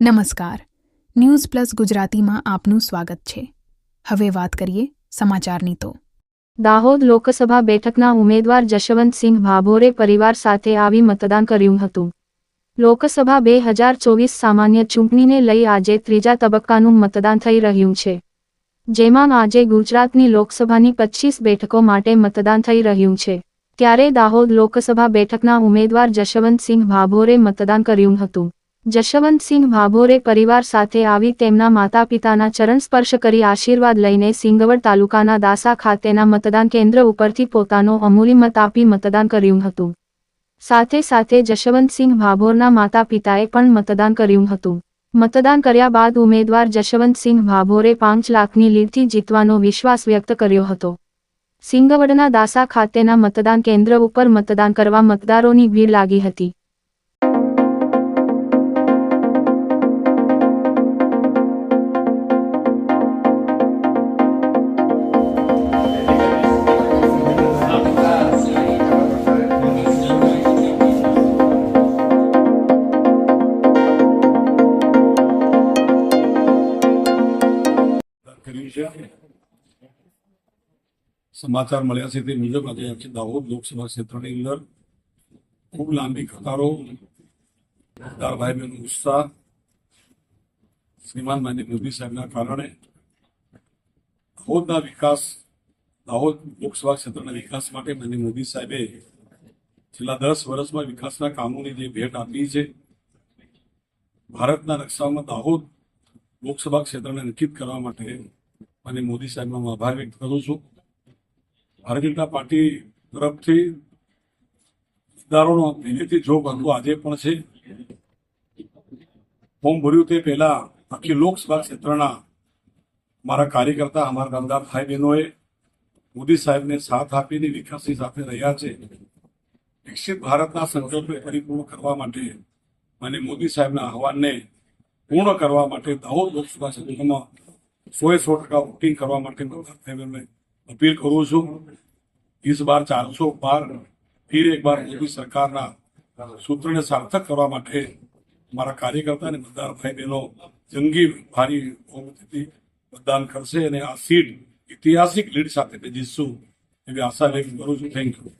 નમસ્કાર. News plus ગુજરાતીમાં આપનું સ્વાગત છે. હવે વાત કરીએ સમાચારની તો. દાહોદ લોકસભા બેઠકના ઉમેદવાર જશવંતસિંહ ભાભોરે પરિવાર સાથે આવી મતદાન કર્યું હતું. લોકસભા બે હજાર ચોવીસ સામાન્ય ચૂંટણીને લઈ આજે ત્રીજા તબક્કાનું મતદાન થઈ રહ્યું છે. જેમાં આજે ગુજરાતની લોકસભાની પચ્ચીસ બેઠકો માટે મતદાન થઈ રહ્યું છે. ત્યારે દાહોદ લોકસભા બેઠકના ઉમેદવાર જશવંતસિંહ ભાભોરે મતદાન કર્યું હતું. જશવંતસિંહ ભાભોરે પરિવાર સાથે આવી તેમના માતા પિતાના ચરણ સ્પર્શ કરી આશીર્વાદ લઈને સિંગવડ તાલુકાના દાસા ખાતેના મતદાન કેન્દ્ર ઉપરથી પોતાનો અમૂલી મત આપી મતદાન કર્યું હતું. સાથે સાથે જશવંતસિંહ ભાભોરના માતા પિતાએ પણ મતદાન કર્યું હતું. મતદાન કર્યા બાદ ઉમેદવાર જશવંતસિંહ ભાભોરે પાંચ લાખની લીડથી જીતવાનો વિશ્વાસ વ્યક્ત કર્યો હતો. સિંગવડના દાસા ખાતેના મતદાન કેન્દ્ર ઉપર મતદાન કરવા મતદારોની ભીડ લાગી હતી. સમાચાર મળ્યા છે તે મુજબ આજે દાહોદ લોકસભા ક્ષેત્રની અંદર ખૂબ લાંબી કતારો મતદાર ભાઈ બહેનનો ઉત્સાહ, શ્રીમાન માન્ય મોદી સાહેબના કારણે દાહોદના વિકાસ, દાહોદ લોકસભા ક્ષેત્રના વિકાસ માટે માન્ય મોદી સાહેબે છેલ્લા દસ વર્ષમાં વિકાસના કામોની જે ભેટ આપી છે, ભારતના રક્ષામાં દાહોદ લોકસભા ક્ષેત્રને અંકિત કરવા માટે અને મોદી સાહેબનો આભાર વ્યક્ત કરું છું. ભારતીય જનતા પાર્ટી તરફથી પહેલેથી જોગ હતો, આજે પણ છે. ફોર્મ ભર્યું તે પહેલા આખી લોકસભા ક્ષેત્રના મારા કાર્યકર્તા, અમારા ગામદાર ભાઈ બહેનોએ મોદી સાહેબને સાથ આપીને વિકાસની સાથે રહ્યા છે. વિકસિત ભારતના સંકલ્પને પરિપૂર્ણ કરવા માટે અને મોદી સાહેબના આહવાનને પૂર્ણ કરવા માટે દાહોદ લોકસભા ક્ષેત્રમાં સોએ સો ટકા વોટિંગ કરવા માટે ગવર્નર અપીલ કરું છું. ઇસ બાર ચારસો બાર ફીર એક બાર મોદી સરકારના સૂત્રને સાર્થક કરવા માટે મારા કાર્યકર્તા અને મતદાર ભાઈ બહેનો, જંગી ભારી બહુમતીથી મતદાન કરશે અને આ સીટ ઐતિહાસિક લીડ સાથે જીતશું એવી આશા લઈને કરું છું. Thank you